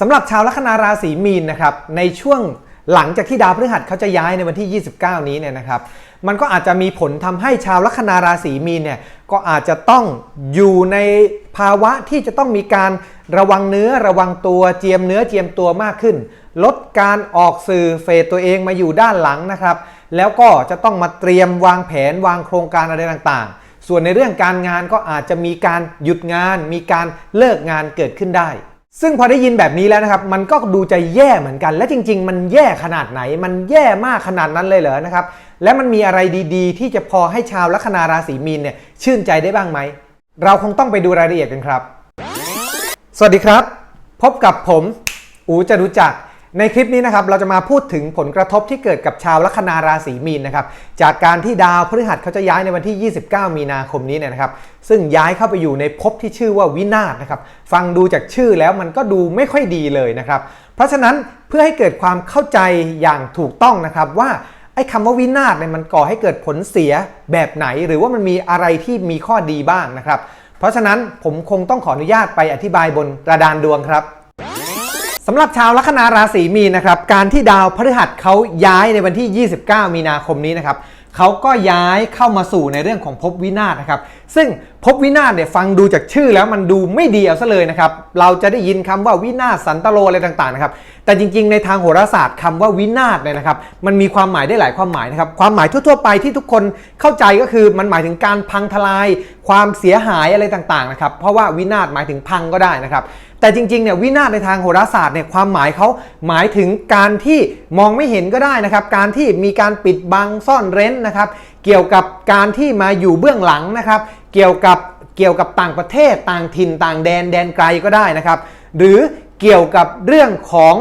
สำหรับชาวลัคนาราศีมีนนะครับในช่วงหลังจากที่ดาวพฤหัสเขาจะย้ายในวันที่ 29 นี้เนี่ยนะครับ มันก็อาจจะมีผลทำให้ชาวลัคนาราศีมีนเนี่ยก็อาจจะต้องอยู่ในภาวะที่จะต้องมีการระวังเนื้อระวังตัวเจียมเนื้อเจียมตัวมากขึ้น ลดการออกสื่อเฟดตัวเองมาอยู่ด้านหลังนะครับ แล้วก็จะต้องมาเตรียมวางแผนวางโครงการอะไรต่างๆ ส่วนในเรื่องการงานก็อาจจะมีการหยุดงาน มีการเลิกงานเกิดขึ้นได้ ซึ่งพอได้ยินแบบนี้แล้วนะครับ มันก็ดูจะแย่เหมือนกัน และจริง ๆ มันแย่ขนาดไหน มันแย่มากขนาดนั้นเลยเหรอนะครับ และมันมีอะไรดีๆ ที่จะพอให้ชาวลัคนาราศีมีนเนี่ยชื่นใจได้บ้างไหม เราคงต้องไปดูรายละเอียดกันครับ สวัสดีครับ พบกับผม อูจะรู้จัก ในคลิปนี้นะครับเราจะมาพูดถึงผลกระทบที่เกิดกับชาวลัคนาราศีมีนนะครับจากการที่ดาวพฤหัสเขาจะย้ายในวันที่ 29 มีนาคมนี้เนี่ยนะครับ ซึ่งย้ายเข้าไปอยู่ในภพที่ชื่อว่าวินาศนะครับฟังดูจากชื่อแล้วมันก็ดูไม่ค่อยดีเลยนะครับ เพราะฉะนั้นเพื่อให้เกิดความเข้าใจอย่างถูกต้องนะครับว่าไอ้คำว่าวินาศเนี่ยมันก่อให้เกิดผลเสียแบบไหน หรือว่ามันมีอะไรที่มีข้อดีบ้างนะครับ เพราะฉะนั้นผมคงต้องขออนุญาตไปอธิบายบนกระดานดวงครับำหรับชาวลัคนาราศีมีนนะครับการที่ดาวพฤหัสเขาย้ายในวันที่ 29 มีนาคมนี้นะครับเขาก็ย้ายเข้ามาสู่ในเรื่องของภพวินาศนะครับ ซึ่งภพวินาศเนี่ยฟังดูจากชื่อแล้วมันดูไม่ดีเอาซะเลยนะครับ เราจะได้ยินคำว่าวินาศสันตโลอะไรต่างๆนะครับ แต่จริงๆ ในทางโหราศาสตร์คำว่าวินาศเนี่ยนะครับ มันมีความหมายได้หลายความหมายนะครับ ความหมายทั่วๆไปที่ทุกคนเข้าใจก็คือมันหมายถึงการพังทลาย ความเสียหายอะไรต่างๆนะครับ เพราะว่าวินาศหมายถึงพังก็ได้นะครับ แต่จริงๆเนี่ยวินาศในทางโหราศาสตร์เนี่ยความหมายเขาหมายถึงการที่มองไม่เห็นก็ได้นะครับ การที่มีการปิดบังซ่อนเร้นนะครับ เกี่ยวกับการที่มาอยู่เบื้องหลังนะครับ เกี่ยวกับเกี่ยวกับต่างประเทศต่างถิ่นต่างแดนแดนไกลก็ได้นะครับ หรือเกี่ยวกับเรื่องของ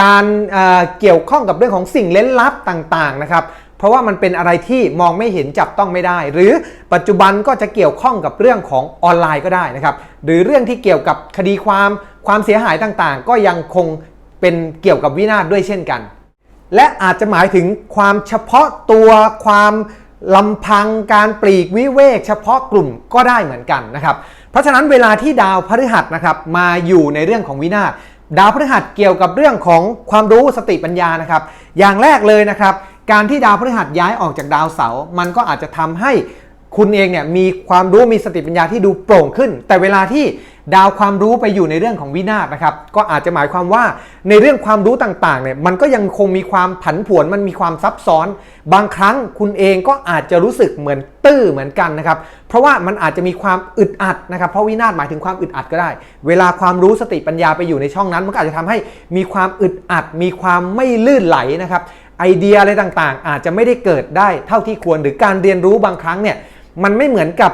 การเอ่อเกี่ยวข้องกับเรื่องของสิ่งเล้นลับต่างๆนะครับ เพราะว่ามันเป็นอะไรที่มองไม่เห็นจับต้องไม่ได้ หรือปัจจุบันก็จะเกี่ยวข้องกับเรื่องของออนไลน์ก็ได้นะครับ หรือเรื่องที่เกี่ยวกับคดีความความเสียหายต่างๆ ก็ยังคงเป็นเกี่ยวกับวินาศด้วยเช่นกัน และอาจจะหมายถึงความเฉพาะตัวความลำพังการปลีกวิเวก เฉพาะกลุ่มก็ได้เหมือนกันนะครับ เพราะฉะนั้นเวลาที่ดาวพฤหัสนะครับมาอยู่ในเรื่องของวินาศดาวพฤหัสเกี่ยวกับเรื่องของความรู้สติปัญญานะครับ อย่างแรกเลยนะครับ การที่ดาวพฤหัสย้ายออกจากดาวเสาร์มันก็อาจจะทำให้คุณเองเนี่ยมีความรู้มีสติปัญญาที่ดูโปร่งขึ้น แต่เวลาที่ดาวความรู้ไปอยู่ในเรื่องของวินาศนะครับ ก็อาจจะหมายความว่าในเรื่องความรู้ต่างๆเนี่ยมันก็ยังคงมีความผันผวนมันมีความซับซ้อน บางครั้งคุณเองก็อาจจะรู้สึกเหมือนตื้อเหมือนกันนะครับ เพราะว่ามันอาจจะมีความอึดอัดนะครับเพราะวินาศหมายถึงความอึดอัดก็ได้ เวลาความรู้สติปัญญาไปอยู่ในช่องนั้น มันก็อาจจะทำให้มีความอึดอัด มีความไม่ลื่นไหลนะครับ ไอเดียอะไรต่างๆ อาจจะไม่ได้เกิดได้เท่าที่ควรหรือการเรียนรู้บางครั้งเนี่ยมันไม่เหมือนกับ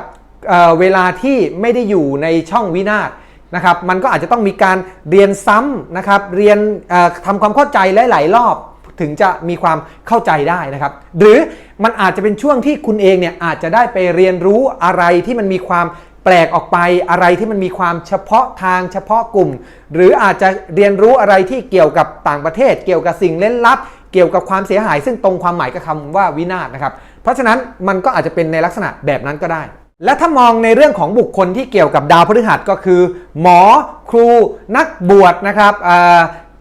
เเวลาที่ไม่ได้อยู่ในช่องวินาศนะครับมันก็อาจจะต้องมีการเรียนซ้ำนะครับเรียนเอ่อทำความเข้าใจหลายๆรอบถึงจะมีความเข้าใจได้นะครับ หรือมันอาจจะเป็นช่วงที่คุณเองเนี่ยอาจจะได้ไปเรียนรู้อะไรที่มันมีความแปลกออกไปอะไรที่มันมีความเฉพาะทางเฉพาะกลุ่ม หรืออาจจะเรียนรู้อะไรที่เกี่ยวกับต่างประเทศ เกี่ยวกับสิ่งเล่นลับ เกี่ยวกับความเสียหาย ซึ่งตรงความหมายกับคำว่าวินาศนะครับ เพราะฉะนั้นมันก็อาจจะเป็นในลักษณะแบบนั้นก็ได้ และถ้ามองในเรื่องของบุคคลที่เกี่ยวกับดาวพฤหัสก็คือ หมอครู นักบวชนะครับ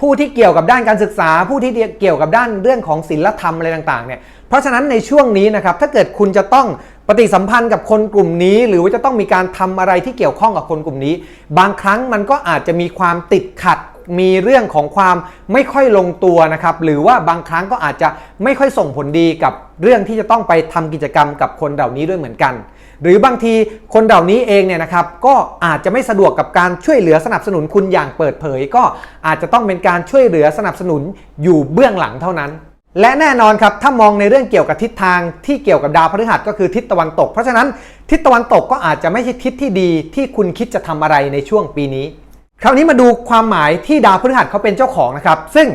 ผู้ที่เกี่ยวกับด้านการศึกษา ผู้ที่เกี่ยวกับด้านเรื่องของศีลธรรมอะไรต่างๆเนี่ยเพราะฉะนั้นในช่วงนี้นะครับถ้าเกิดคุณจะต้องปฏิสัมพันธ์กับคนกลุ่มนี้ หรือว่าจะต้องมีการทำอะไรที่เกี่ยวข้องกับคนกลุ่มนี้ บางครั้งมันก็อาจจะมีความติดขัด มีเรื่องของความไม่ค่อยลงตัวนะครับหรือว่าบางครั้งก็อาจจะไม่ค่อยส่งผลดีกับเรื่องที่จะต้องไปทำกิจกรรมกับคนเหล่านี้ด้วยเหมือนกัน หรือบางทีคนเหล่านี้เองเนี่ยนะครับก็อาจจะไม่สะดวกกับการช่วยเหลือสนับสนุนคุณอย่างเปิดเผย ก็อาจจะต้องเป็นการช่วยเหลือสนับสนุนอยู่เบื้องหลังเท่านั้นและแน่นอนครับถ้ามองในเรื่องเกี่ยวกับทิศทางที่เกี่ยวกับดาวพฤหัสก็คือทิศตะวันตก เพราะฉะนั้นทิศตะวันตกก็อาจจะไม่ใช่ทิศที่ดีที่คุณคิดจะทำอะไรในช่วงปีนี้ คราวนี้มาดูความหมายที่ดาวพฤหัสเขาเป็นเจ้าของนะครับ ซึ่ง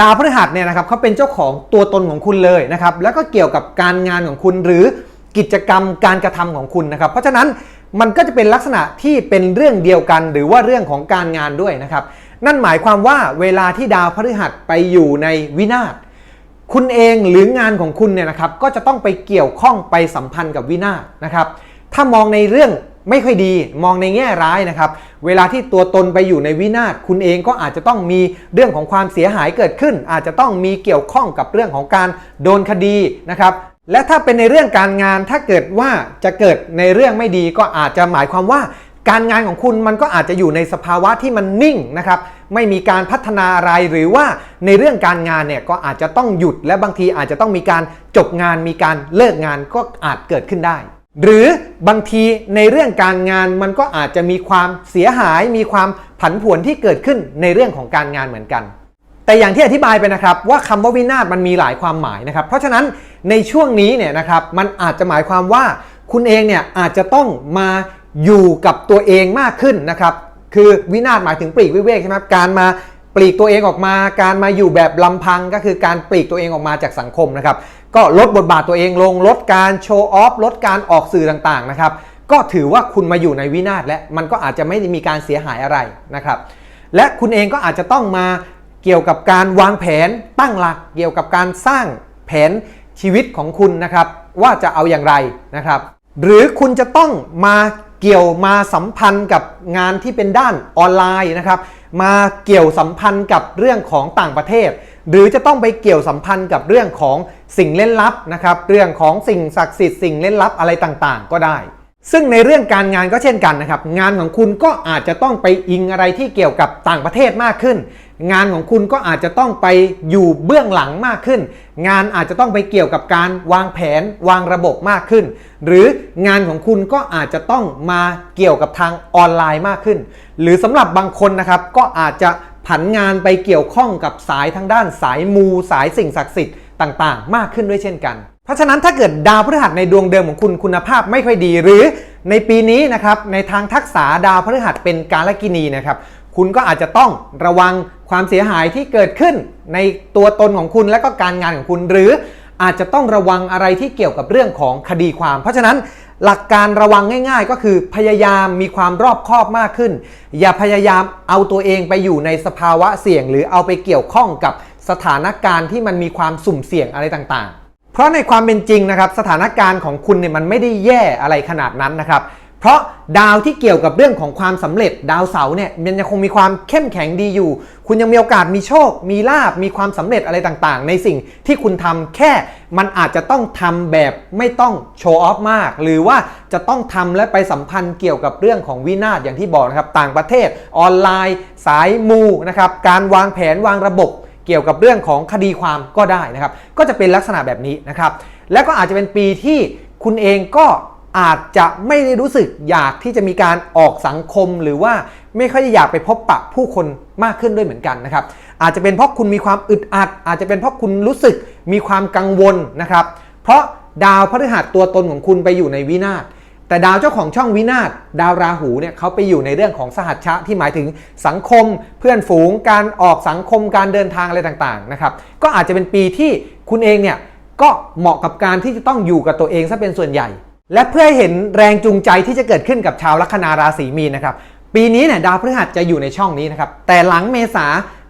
ดาวพฤหัสเนี่ยนะครับเขาเป็นเจ้าของตัวตนของคุณเลยนะครับ แล้วก็เกี่ยวกับการงานของคุณหรือกิจกรรมการกระทำของคุณนะครับ เพราะฉะนั้นมันก็จะเป็นลักษณะที่เป็นเรื่องเดียวกัน หรือว่าเรื่องของการงานด้วยนะครับ นั่นหมายความว่าเวลาที่ดาวพฤหัสไปอยู่ในวินาศคุณเองหรืองานของคุณเนี่ยนะครับก็จะต้องไปเกี่ยวข้องไปสัมพันธ์กับวินาศนะครับ ถ้ามองในเรื่อง ไม่ค่อยดีมองในแง่ร้ายนะครับ เวลาที่ตัวตนไปอยู่ในวินาศคุณเองก็อาจจะต้องมีเรื่องของความเสียหายเกิดขึ้น อาจจะต้องมีเกี่ยวข้องกับเรื่องของการโดนคดีนะครับและถ้าเป็นในเรื่องการงานถ้าเกิดว่าจะเกิดในเรื่องไม่ดีก็อาจจะหมายความว่า การงานของคุณมันก็อาจจะอยู่ในสภาวะที่มันนิ่งนะครับไม่มีการพัฒนาอะไรหรือว่าในเรื่องการงานเนี่ยก็อาจจะต้องหยุดและบางทีอาจจะต้องมีการจบงานมีการเลิกงานก็อาจเกิดขึ้นได้ หรือบางทีในเรื่องการงานมันก็อาจจะมีความเสียหาย มีความผันผวนที่เกิดขึ้นในเรื่องของการงานเหมือนกัน แต่อย่างที่อธิบายไปนะครับ ว่าคำว่าวินาศมันมีหลายความหมายนะครับ เพราะฉะนั้นในช่วงนี้เนี่ยนะครับมันอาจจะหมายความว่าคุณเองเนี่ยอาจจะต้องมาอยู่กับตัวเองมากขึ้นนะครับคือวินาศหมายถึงปลีกวิเวกใช่ไหมการมา ปลีกตัวเองออกมา การมาอยู่แบบลำพังก็คือการปลีกตัวเองออกมาจากสังคมนะครับ ก็ลดบทบาทตัวเองลง ลดการโชว์ออฟ ลดการออกสื่อต่างๆนะครับ ก็ถือว่าคุณมาอยู่ในวินาศและมันก็อาจจะไม่มีการเสียหายอะไรนะครับ และคุณเองก็อาจจะต้องมาเกี่ยวกับการวางแผนตั้งหลัก เกี่ยวกับการสร้างแผนชีวิตของคุณนะครับ ว่าจะเอาอย่างไรนะครับ หรือคุณจะต้องมา เกี่ยวมาสัมพันธ์กับงานที่เป็นด้านออนไลน์นะครับ มาเกี่ยวสัมพันธ์กับเรื่องของต่างประเทศ หรือจะต้องไปเกี่ยวสัมพันธ์กับเรื่องของสิ่งเล่นลับนะครับ เรื่องของสิ่งศักดิ์สิทธิ์สิ่งเล่นลับอะไรต่างๆ ก็ได้ ซึ่งในเรื่องการงานก็เช่นกันนะครับ งานของคุณก็อาจจะต้องไปอิงอะไรที่เกี่ยวกับต่างประเทศมากขึ้น งานของคุณก็อาจจะต้องไปอยู่เบื้องหลังมากขึ้น งานอาจจะต้องไปเกี่ยวกับการวางแผนวางระบบมากขึ้น หรืองานของคุณก็อาจจะต้องมาเกี่ยวกับทางออนไลน์มากขึ้น หรือสำหรับบางคนนะครับก็อาจจะผันงานไปเกี่ยวข้องกับสายทางด้านสายมู สายสิ่งศักดิ์สิทธิ์ต่างๆ มากขึ้นด้วยเช่นกัน ราะฉะนั้นถ้าเกิดดาวพฤหัสในดวงเดิมของคุณคุณภาพไม่ค่อยดี หรือในปีนี้นะครับในทางทักษะดาวพฤหัสเป็นกาลกินีนะครับคุณก็อาจจะต้องระวังความเสียหายที่เกิดขึ้นในตัวตนของคุณและก็การงานของคุณ หรืออาจจะต้องระวังอะไรที่เกี่ยวกับเรื่องของคดีความ เพราะฉะนั้นหลักการระวังง่าย ๆ ก็คือพยายามมีความรอบคอบมากขึ้น อย่าพยายามเอาตัวเองไปอยู่ในสภาวะเสี่ยง หรือเอาไปเกี่ยวข้องกับสถานการณ์ที่มันมีความสุ่มเสี่ยงอะไรต่างๆ เพราะในความเป็นจริงนะครับสถานการณ์ของคุณเนี่ยมันไม่ได้แย่อะไรขนาดนั้นนะครับเพราะดาวที่เกี่ยวกับเรื่องของความสำเร็จดาวเสาร์เนี่ยมันยังคงมีความเข้มแข็งดีอยู่ คุณยังมีโอกาสมีโชค มีลาบมีความสำเร็จอะไรต่างๆ ในสิ่งที่คุณทำแค่มันอาจจะต้องทำแบบไม่ต้องโชว์ออฟมาก หรือว่าจะต้องทำและไปสัมพันธ์เกี่ยวกับเรื่องของวินาศอย่างที่บอกนะครับต่างประเทศออนไลน์ สายมูนะครับการวางแผนวางระบบ เกี่ยวกับเรื่องของคดีความก็ได้นะครับ ก็จะเป็นลักษณะแบบนี้นะครับ และก็อาจจะเป็นปีที่คุณเองก็อาจจะไม่ได้รู้สึกอยากที่จะมีการออกสังคมหรือว่าไม่ค่อยอยากไปพบปะผู้คนมากขึ้นด้วยเหมือนกันนะครับ อาจจะเป็นเพราะคุณมีความอึดอัด อาจจะเป็นเพราะคุณรู้สึกมีความกังวลนะครับ เพราะดาวพฤหัสตัวตนของคุณไปอยู่ในวินาศ แต่ดาวเจ้าของช่องวินาศดาวราหูเนี่ยเขาไปอยู่ในเรื่องของสหัชชะที่หมายถึงสังคมเพื่อนฝูงการออกสังคมการเดินทางอะไรต่างๆนะครับก็อาจจะเป็นปีที่คุณเองเนี่ยก็เหมาะกับการที่จะต้องอยู่กับตัวเองซะเป็นส่วนใหญ่ และเพื่อให้เห็นแรงจูงใจที่จะเกิดขึ้นกับชาวลัคนาราศีมีนนะครับปีนี้เนี่ยดาวพฤหัสจะอยู่ในช่องนี้นะครับแต่หลังเมษา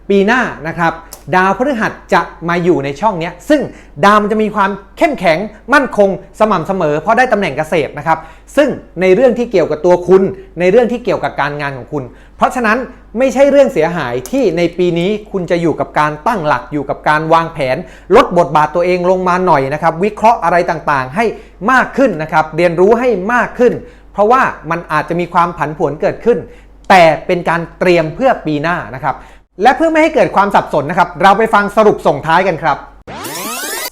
ปีหน้านะครับ ดาวพฤหัสจะมาอยู่ในช่องนี้ซึ่งดาวมันจะมีความเข้มแข็งมั่นคงสม่ำเสมอ เพราะได้ตำแหน่งเกษตรนะครับ ซึ่งในเรื่องที่เกี่ยวกับตัวคุณ ในเรื่องที่เกี่ยวกับการงานของคุณ เพราะฉะนั้นไม่ใช่เรื่องเสียหายที่ในปีนี้คุณจะอยู่กับการตั้งหลักอยู่กับการวางแผน ลดบทบาทตัวเองลงมาหน่อยนะครับ วิเคราะห์อะไรต่างๆ ให้มากขึ้นนะครับ เรียนรู้ให้มากขึ้น เพราะว่ามันอาจจะมีความผันผวนเกิดขึ้นแต่เป็นการเตรียมเพื่อปีหน้านะครับ และเพื่อไม่ให้เกิดความสับสนนะครับ เราไปฟังสรุปส่งท้ายกันครับ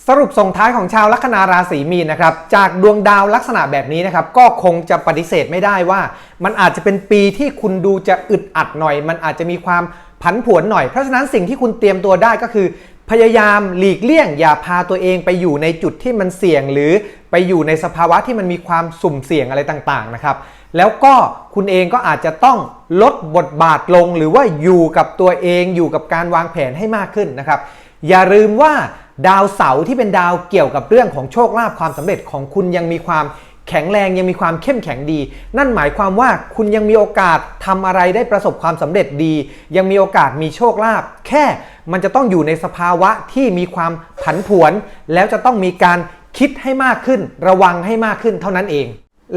สรุปส่งท้ายของชาวลัคนาราศีมีนนะครับ จากดวงดาวลักษณะแบบนี้นะครับ ก็คงจะปฏิเสธไม่ได้ว่า มันอาจจะเป็นปีที่คุณดูจะอึดอัดหน่อย มันอาจจะมีความผันผวนหน่อย เพราะฉะนั้นสิ่งที่คุณเตรียมตัวได้ก็คือ พยายามหลีกเลี่ยง อย่าพาตัวเองไปอยู่ในจุดที่มันเสี่ยง หรือไปอยู่ในสภาวะที่มันมีความสุ่มเสี่ยงอะไรต่างๆนะครับ แล้วก็คุณเองก็อาจจะต้องลดบทบาทลง หรือว่าอยู่กับตัวเองอยู่กับการวางแผนให้มากขึ้นนะครับ อย่าลืมว่าดาวเสาร์ที่เป็นดาวเกี่ยวกับเรื่องของโชคลาภความสำเร็จของคุณยังมีความแข็งแรงยังมีความเข้มแข็งดี นั่นหมายความว่าคุณยังมีโอกาสทำอะไรได้ประสบความสำเร็จดี ยังมีโอกาสมีโชคลาภแค่มันจะต้องอยู่ในสภาวะที่มีความผันผวน แล้วจะต้องมีการคิดให้มากขึ้น ระวังให้มากขึ้นเท่านั้นเอง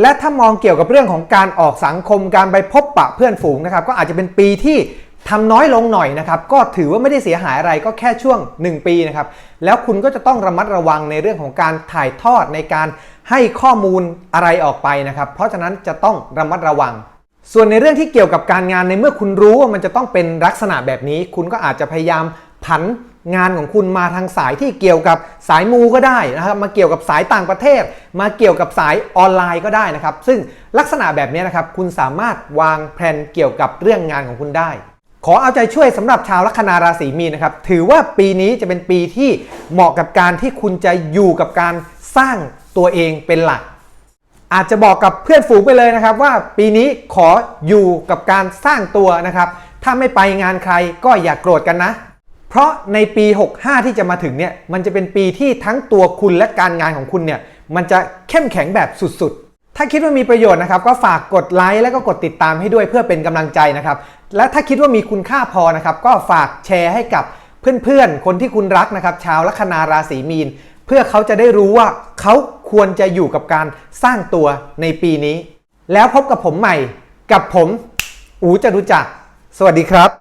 และถ้ามองเกี่ยวกับเรื่องของการออกสังคมการไปพบปะเพื่อนฝูงนะครับ ก็อาจจะเป็นปีที่ทำน้อยลงหน่อยนะครับ ก็ถือว่าไม่ได้เสียหายอะไรก็แค่ช่วง 1 ปีนะครับ แล้วคุณก็จะต้องระมัดระวังในเรื่องของการถ่ายทอดในการให้ข้อมูลอะไรออกไปนะครับ เพราะฉะนั้นจะต้องระมัดระวัง ส่วนในเรื่องที่เกี่ยวกับการงานในเมื่อคุณรู้ว่ามันจะต้องเป็นลักษณะแบบนี้ คุณก็อาจจะพยายามผัน งานของคุณมาทางสายที่เกี่ยวกับสายมูก็ได้นะครับ มาเกี่ยวกับสายต่างประเทศ มาเกี่ยวกับสายออนไลน์ก็ได้นะครับ ซึ่งลักษณะแบบนี้นะครับ คุณสามารถวางแผนเกี่ยวกับเรื่องงานของคุณได้ ขอเอาใจช่วยสำหรับชาวลัคนาราศีมีนนะครับ ถือว่าปีนี้จะเป็นปีที่เหมาะกับการที่คุณจะอยู่กับการสร้างตัวเองเป็นหลัก อาจจะบอกกับเพื่อนฝูงไปเลยนะครับ ว่าปีนี้ขออยู่กับการสร้างตัวนะครับ ถ้าไม่ไปงานใครก็อย่ากโกรธกันนะ เพราะในปี 65 ที่จะมาถึงเนี่ยมันจะเป็นปีที่ทั้งตัวคุณและการงานของคุณเนี่ยมันจะเข้มแข็งแบบสุดๆ ถ้าคิดว่ามีประโยชน์นะครับ ก็ฝากกดไลค์และก็กดติดตามให้ด้วยเพื่อเป็นกำลังใจนะครับ และถ้าคิดว่ามีคุณค่าพอนะครับ ก็ฝากแชร์ให้กับเพื่อนๆ คนที่คุณรักนะครับ ชาวลัคนาราศีมีน เพื่อเขาจะได้รู้ว่าเขาควรจะอยู่กับการสร้างตัวในปีนี้ แล้วพบกับผมใหม่กับผม อูจะรู้จัก สวัสดีครับ